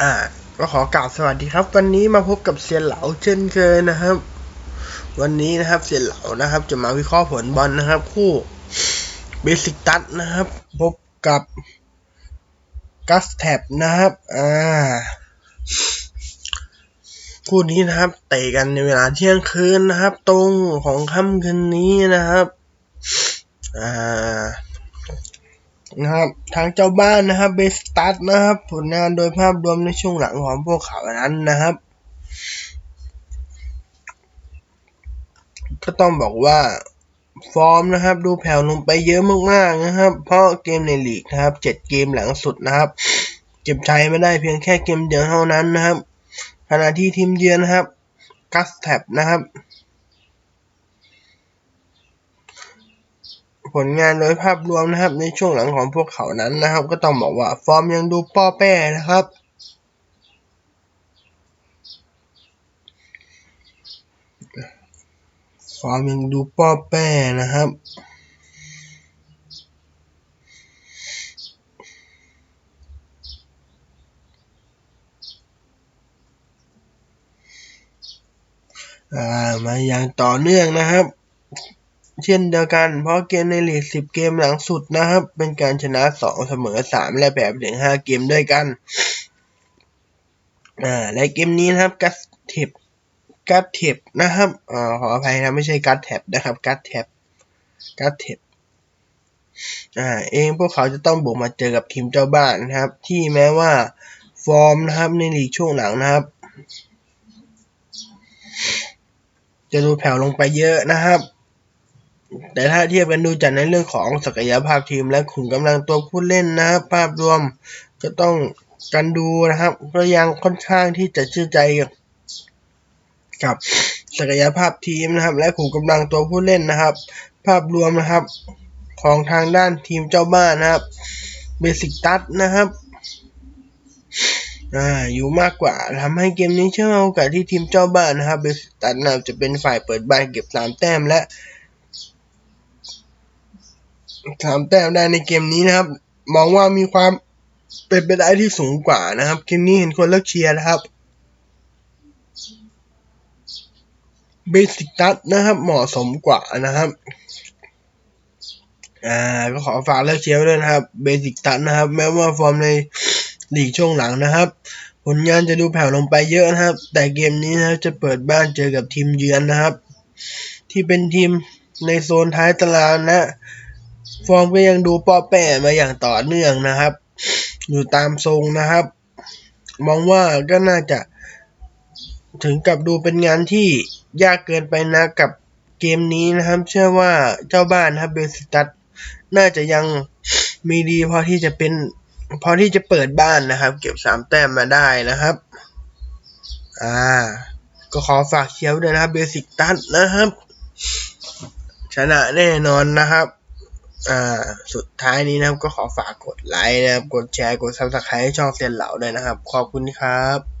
อ่าก็ขอกล่าวสวัสดีครับ วันนี้มาพบกับเซียนเหลาเช่นเคยนะครับ วันนี้นะครับเซียนเหลานะครับ จะมาวิเคราะห์ผลบอลนะครับ คู่เบสิกตัสนะครับ พบกับกัสแท็บนะครับอ่าคู่นี้นะครับ เตะกันในเวลาเที่ยงคืนนะครับ ตรงของค่ำคืนนี้นะครับอ่า นะครับ ทางเจ้าบ้านนะครับเบสตัสนะครับ ผลงานโดยภาพรวมในช่วงหลังของพวกเขานั้นนะครับ ก็ต้องบอกว่าฟอร์มนะครับ ดูแผ่วลงไปเยอะมากๆนะครับ เพราะเกมในลีกนะครับเจ็ดเกมหลังสุดนะครับ เก็บชัยไม่ได้เพียงแค่เกมเดียวเท่านั้นนะครับขณะที่ทีมเยือนนะครับกัสแท็บนะครับ ผลงานโดยภาพรวมนะครับ ในช่วงหลังของพวกเขานั้นนะครับ ก็ต้องบอกว่าฟอร์มยังดูป้อแป้นะครับฟอร์มยังดูป้อแป้นะครับมาอย่างต่อเนื่องนะครับ เช่นเดียวกัน เพราะเกมในลีก 10 เกมหลังสุดนะครับ เป็นการชนะ 2 เสมอ 3 และแพ้ถึง 5 เกมด้วยกัน อ่าในเกมนี้นะครับกัสเทปกัสเทปนะครับอ่าขออภัยนะไม่ใช่กัสแท็บนะครับกัสแท็บกัสเทปอ่าเองพวกเขาจะต้องบุกมาเจอกับทีมเจ้าบ้านนะครับ ที่แม้ว่าฟอร์มนะครับในลีกช่วงหลังนะครับ จะดูแผ่วลงไปเยอะนะครับ แต่ถ้าเทียบกันดูจากในเรื่องของศักยภาพทีมและขุนกำลังตัวผู้เล่นนะครับภาพรวมก็ต้องกันดูนะครับ ก็ยังค่อนข้างที่จะเชื่อใจกับศักยภาพทีมนะครับ และขุนกำลังตัวผู้เล่นนะครับ ภาพรวมนะครับของทางด้านทีมเจ้าบ้านนะครับเบสิกตัสนะครับอ่าอยู่มากกว่าทำให้เกมนี้เชื่อว่าโอกาสที่ทีมเจ้าบ้านนะครับเบสิกตัสนะจะเป็นฝ่ายเปิดบ้านเก็บสามแต้มและ สามแต้มได้ในเกมนี้นะครับ มองว่ามีความเป็นไปได้ที่สูงกว่านะครับ เกมนี้เห็นคนเลือกเชียร์นะครับเบสิกตัสนะครับ เหมาะสมกว่านะครับอ่าก็ขอฝากเลือกเชียร์ด้วยนะครับเบสิกตัสนะครับ แม้ว่าฟอร์มในลีกช่วงหลังนะครับ ผลงานจะดูแผ่วลงไปเยอะนะครับ แต่เกมนี้นะจะเปิดบ้านเจอกับทีมเยือนนะครับ ที่เป็นทีมในโซนท้ายตารางนะ ฟอร์มก็ยังดูปอแป้มาอย่างต่อเนื่องนะครับ อยู่ตามทรงนะครับ มองว่าก็น่าจะ ถึงกับดูเป็นงานที่ยากเกินไปนะกับเกมนี้นะครับ เชื่อว่าเจ้าบ้านนะครับเบสิตัสน่าจะยังมีดีพอที่จะเป็นพอที่จะเปิดบ้านนะครับ เก็บสามแต้มมาได้นะครับ อ่า ก็ขอฝากเชียร์ไว้ด้วยนะครับเบสิกตัสนะครับ ชนะแน่นอนนะครับ อ่า สุดท้ายนี้นะครับก็ขอฝากกดไลค์นะครับ กดแชร์ กดซับสไครต์ให้ช่องเซียนเหล่าด้วยนะครับ ขอบคุณครับ